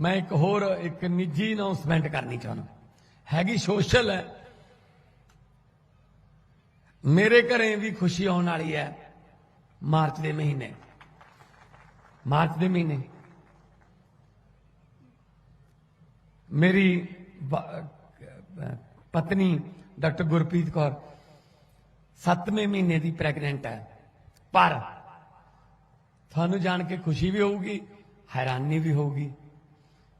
ਮੈਂ ਇੱਕ ਹੋਰ, ਇੱਕ ਨਿੱਜੀ ਅਨਾਉਂਸਮੈਂਟ ਕਰਨੀ ਚਾਹੁੰਦਾ। ਹੈਗੀ ਸੋਸ਼ਲ ਹੈ। ਮੇਰੇ ਘਰੇ ਵੀ ਖੁਸ਼ੀ ਆਉਣ ਵਾਲੀ ਹੈ ਮਾਰਚ ਦੇ ਮਹੀਨੇ। ਮਾਰਚ ਦੇ ਮਹੀਨੇ। ਮੇਰੀ ਪਤਨੀ ਡਾਕਟਰ ਗੁਰਪ੍ਰੀਤ ਕੌਰ 7ਵੇਂ ਮਹੀਨੇ ਦੀ ਪ੍ਰੈਗਨੈਂਟ ਹੈ। ਪਰ ਤੁਹਾਨੂੰ ਜਾਣ ਕੇ ਖੁਸ਼ੀ ਵੀ ਹੋਊਗੀ, ਹੈਰਾਨੀ ਵੀ ਹੋਊਗੀ।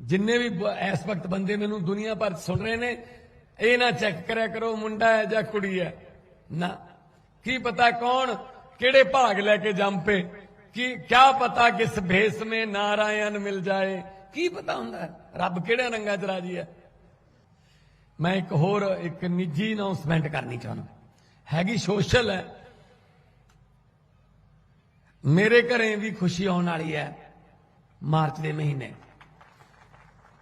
ਜਿੰਨੇ ਵੀ ਇਸ ਵਕਤ ਬੰਦੇ ਮੈਨੂੰ ਦੁਨੀਆ ਭਰ 'ਚ ਸੁਣ ਰਹੇ ਨੇ, ਇਹ ਨਾ ਚੈੱਕ ਕਰਿਆ ਕਰੋ, ਮੁੰਡਾ ਹੈ ਜਾਂ ਕੁੜੀ ਹੈ। ਨਾ। ਕੀ ਪਤਾ ਕੌਣ ਕਿਹੜੇ ਭਾਗ ਲੈ ਕੇ ਜੰਮ? ਪੇ ਕਿ, ਕਿਆ ਪਤਾ ਕਿਸ ਭੇਸ ਮੇ ਨਾਰਾਇਣ ਮਿਲ ਜਾਏ? ਕੀ ਪਤਾ ਹੁੰਦਾ? ਰੱਬ ਕਿਹੜੇ ਰੰਗਾਂ 'ਚ ਰਾਜੀ ਹੈ? ਮੈਂ ਇੱਕ ਹੋਰ, ਇੱਕ ਨਿੱਜੀ ਅਨਾਉਂਸਮੈਂਟ ਕਰਨੀ ਚਾਹੁੰਦਾ। ਹੈਗੀ ਸੋਸ਼ਲ ਹੈ। ਮੇਰੇ ਘਰੇ ਵੀ ਖੁਸ਼ੀ ਆਉਣ ਵਾਲੀ ਹੈ ਮਾਰਚ ਦੇ ਮਹੀਨੇ।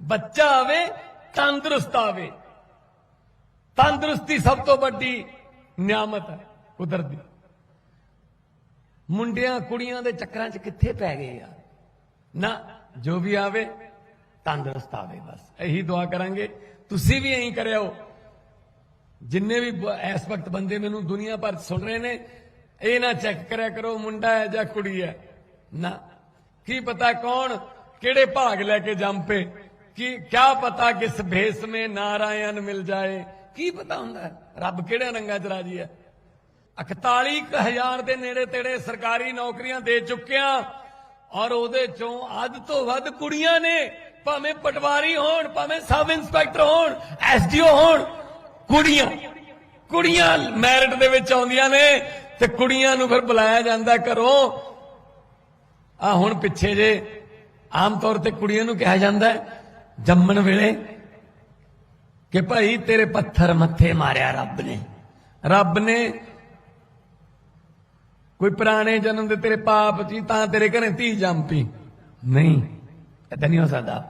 ਬੱਚਾ ਆਵੇ, ਤੰਦਰੁਸਤ ਆਵੇ। ਤੰਦਰੁਸਤੀ ਸਭ ਤੋਂ ਵੱਡੀ ਨਿਆਮਤ ਹੈ, ਕੁਦਰਤ ਦੀ। ਮੁੰਡਿਆਂ ਕੁੜੀਆਂ ਦੇ ਚੱਕਰਾਂ 'ਚ ਕਿੱਥੇ ਪੈ ਗਏ ਆ? ਨਾ, ਜੋ ਵੀ ਆਵੇ, ਤੰਦਰੁਸਤ ਆਵੇ ਬਸ। ਇਹੀ ਦੁਆ ਕਰਾਂਗੇ। ਤੁਸੀਂ ਵੀ ਇਹੀ ਕਰਿਓ। ਜਿੰਨੇ ਵੀ ਇਸ ਵਕਤ ਬੰਦੇ ਮੈਨੂੰ ਦੁਨੀਆ ਭਰ 'ਚ ਸੁਣ ਰਹੇ ਨੇ, ਇਹ ਨਾ ਚੈੱਕ ਕਰਿਆ ਕਰੋ, ਮੁੰਡਾ ਹੈ ਜਾਂ ਕੁੜੀ ਹੈ। ਨਾ, ਕੀ ਪਤਾ ਕੌਣ ਕਿਹੜੇ ਭਾਗ ਲੈ ਕੇ ਜੰਮ ਪੇ ਕਿ ਕਿਆ ਪਤਾ ਕਿਸ ਭੇਸ ਮੇ ਨਾਰਾਇਣ ਮਿਲ ਜਾਏ? ਕੀ ਪਤਾ ਹੁੰਦਾ? ਰੱਬ ਕਿਹੜੇ ਰੰਗਾਂ 'ਚ ਰਾਜੀ ਹੈ? 41000 ਦੇ ਨੇੜੇ ਤੇੜੇ ਸਰਕਾਰੀ ਨੌਕਰੀਆਂ ਦੇ ਚੁੱਕਿਆ ਔਰ ਉਹਦੇ ਚੋਂ ਅੱਧ ਤੋਂ ਵੱਧ ਕੁੜੀਆਂ ਨੇ, ਭਾਵੇਂ ਪਟਵਾਰੀ ਹੋਣ, ਭਾਵੇਂ ਸਬ ਇੰਸਪੈਕਟਰ ਹੋਣ ਐਸਡੀਓ ਹੋਣ, ਕੁੜੀਆਂ ਕੁੜੀਆਂ ਮੈਰਿਟ ਦੇ ਵਿੱਚ ਆਉਂਦੀਆਂ ਨੇ ਤੇ ਕੁੜੀਆਂ ਨੂੰ ਫਿਰ ਬੁਲਾਇਆ ਜਾਂਦਾ ਘਰੋਂ। ਆ ਹੁਣ ਪਿੱਛੇ ਜੇ ਆਮ ਤੌਰ ਤੇ ਕੁੜੀਆਂ ਨੂੰ ਕਿਹਾ ਜਾਂਦਾ ਜੰਮਣ ਵੇਲੇ ਕਿ ਭਾਈ ਤੇਰੇ ਪੱਥਰ ਮੱਥੇ ਮਾਰਿਆ ਰੱਬ ਨੇ। ਰੱਬ ਨੇ ਕੋਈ ਪੁਰਾਣੇ ਜਨਮ ਦੇ ਤੇਰੇ ਪਾਪ ਸੀ ਤਾਂ ਤੇਰੇ ਘਰੇ ਧੀ ਜੰਮ ਪਈ ਨਹੀਂ ਏਦਾਂ ਨਹੀਂ ਹੋ ਸਕਦਾ।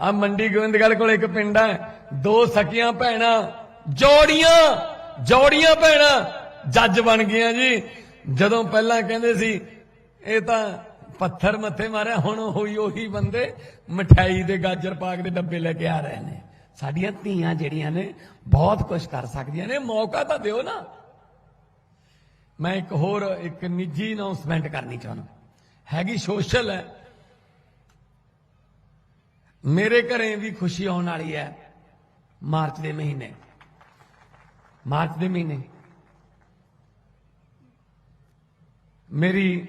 ਆ ਮੰਡੀ ਗੋਬਿੰਦਗੜ੍ਹ ਕੋਲ ਇੱਕ ਪਿੰਡ ਹੈ ਦੋ ਸਕੀਆਂ ਭੈਣਾਂ, ਜੋੜੀਆਂ ਜੋੜੀਆਂ ਭੈਣਾਂ, ਜੱਜ ਬਣ ਗਈਆਂ ਜੀ। ਜਦੋਂ ਪਹਿਲਾਂ ਕਹਿੰਦੇ ਸੀ, ਇਹ ਤਾਂ ਪੱਥਰ ਮੱਥੇ ਮਾਰਿਆ, ਹੁਣ ਉਹੀ ਉਹੀ ਬੰਦੇ ਮਠਿਆਈ ਦੇ ਗਾਜਰ ਪਾਕ ਦੇ ਡੱਬੇ ਲੈ ਕੇ ਆ ਰਹੇ ਨੇ। ਸਾਡੀਆਂ ਧੀਆਂ ਜਿਹੜੀਆਂ ਨੇ, ਬਹੁਤ ਕੁਝ ਕਰ ਸਕਦੀਆਂ ਨੇ। ਮੌਕਾ ਤਾਂ ਦਿਓ ਨਾ। ਮੈਂ ਇੱਕ ਹੋਰ, ਇੱਕ ਨਿੱਜੀ ਅਨਾਉਂਸਮੈਂਟ ਕਰਨੀ ਚਾਹੁੰਦਾ। ਹੈਗੀ ਸੋਸ਼ਲ ਹੈ। ਮੇਰੇ ਘਰੇ ਵੀ ਖੁਸ਼ੀ ਆਉਣ ਵਾਲੀ ਹੈ ਮਾਰਚ ਦੇ ਮਹੀਨੇ। ਮਾਰਚ ਦੇ ਮਹੀਨੇ। ਮੇਰੀ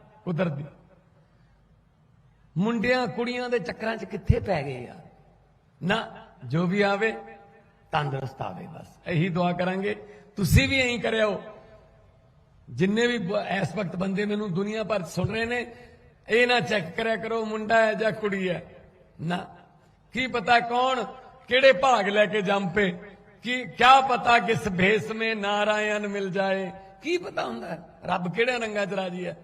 ਕੁਦਰਤ। ਦੀ ਮੁੰਡਿਆਂ ਕੁੜੀਆਂ ਦੇ ਚੱਕਰਾਂ 'ਚ ਕਿੱਥੇ ਪੈ ਗਏ ਆ? ਨਾ, ਜੋ ਵੀ ਆਵੇ, ਤੰਦਰੁਸਤ ਆਵੇ ਬਸ। ਇਹੀ ਦੁਆ ਕਰਾਂਗੇ। ਤੁਸੀਂ ਵੀ ਇਹੀ ਕਰਿਓ। ਜਿੰਨੇ ਵੀ ਇਸ ਵਕਤ ਬੰਦੇ ਮੈਨੂੰ ਦੁਨੀਆ ਭਰ 'ਚ ਸੁਣ ਰਹੇ ਨੇ, ਇਹ ਨਾ ਚੈੱਕ ਕਰਿਆ ਕਰੋ, ਮੁੰਡਾ ਹੈ ਜਾਂ ਕੁੜੀ ਹੈ। ਨਾ। ਕੀ ਪਤਾ ਕੌਣ ਕਿਹੜੇ ਭਾਗ ਲੈ ਕੇ ਜੰਮ? ਪੇ ਕਿ, ਕਿਆ ਪਤਾ ਕਿਸ ਭੇਸ ਮੇ ਨਾਰਾਇਣ ਮਿਲ ਜਾਏ? ਕੀ ਪਤਾ ਹੁੰਦਾ? ਰੱਬ ਕਿਹੜੇ ਰੰਗਾਂ 'ਚ ਰਾਜੀ ਹੈ?